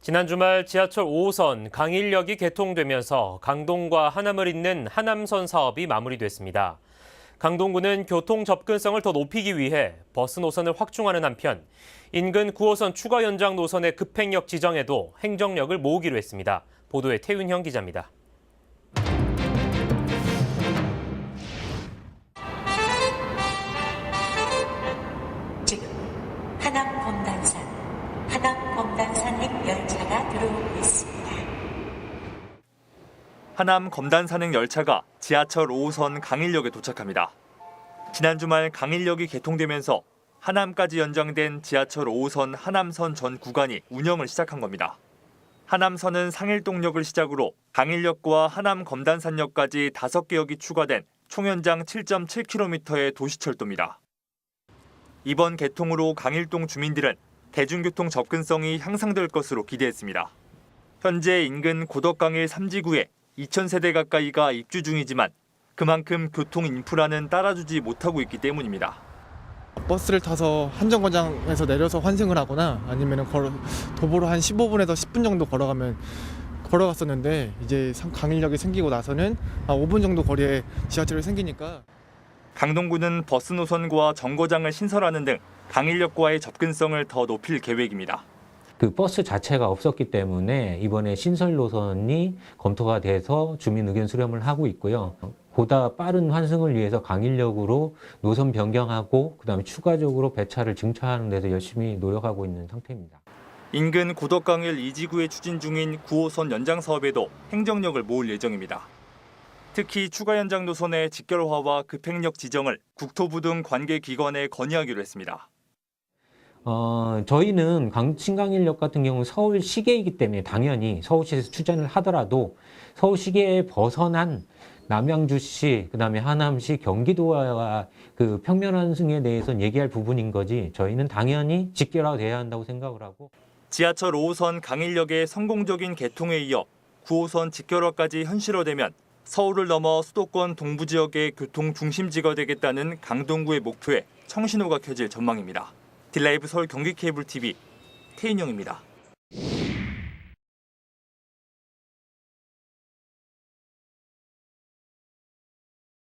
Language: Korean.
지난 주말 지하철 5호선 강일역이 개통되면서 강동과 하남을 잇는 하남선 사업이 마무리됐습니다. 강동구는 교통 접근성을 더 높이기 위해 버스 노선을 확충하는 한편 인근 9호선 추가 연장 노선의 급행역 지정에도 행정력을 모으기로 했습니다. 보도에 태윤형 기자입니다. 검단산행 열차가 들어오고 있습니다. 하남 검단 산행 열차가 지하철 5호선 강일역에 도착합니다. 지난 주말 강일역이 개통되면서 하남까지 연장된 지하철 5호선 하남선 전 구간이 운영을 시작한 겁니다. 하남선은 상일동역을 시작으로 강일역과 하남 검단산역까지 5개 역이 추가된 총 연장 7.7km의 도시철도입니다. 이번 개통으로 강일동 주민들은 대중교통 접근성이 향상될 것으로 기대했습니다. 현재 인근 고덕강일 3지구에 2,000세대 가까이가 입주 중이지만 그만큼 교통 인프라는 따라주지 못하고 있기 때문입니다. 버스를 타서 한정거장에서 내려서 환승을 하거나 아니면 걸어 도보로 한 15분에서 10분 정도 걸어가면 걸어갔었는데 이제 상- 강일역이 생기고 나서는 한 5분 정도 거리에 지하철이 생기니까 강동구는 버스 노선과 정거장을 신설하는 등 강일역과의 접근성을 더 높일 계획입니다. 그 버스 자체가 없었기 때문에 이번에 신설 노선이 검토가 돼서 주민 의견 수렴을 하고 있고요. 보다 빠른 환승을 위해서 강일역으로 노선 변경하고 그다음에 추가적으로 배차를 증차하는 데서 열심히 노력하고 있는 상태입니다. 인근 고덕강일 2지구에 추진 중인 9호선 연장 사업에도 행정력을 모을 예정입니다. 특히 추가 연장 노선의 직결화와 급행역 지정을 국토부 등 관계 기관에 건의하기로 했습니다. 어, 저희는 강, 신강일역 같은 경우는 서울 시계이기 때문에 당연히 서울시에서 추진을 하더라도 서울 시계에 벗어난 남양주시, 그 다음에 하남시, 경기도와 그 평면 환승에 대해서는 얘기할 부분인 거지 저희는 당연히 직결화돼야 한다고 생각을 하고 지하철 5호선 강일역의 성공적인 개통에 이어 9호선 직결화까지 현실화되면 서울을 넘어 수도권 동부 지역의 교통 중심지가 되겠다는 강동구의 목표에 청신호가 켜질 전망입니다. 딜라이브 서울 경기 케이블 TV 태인영입니다.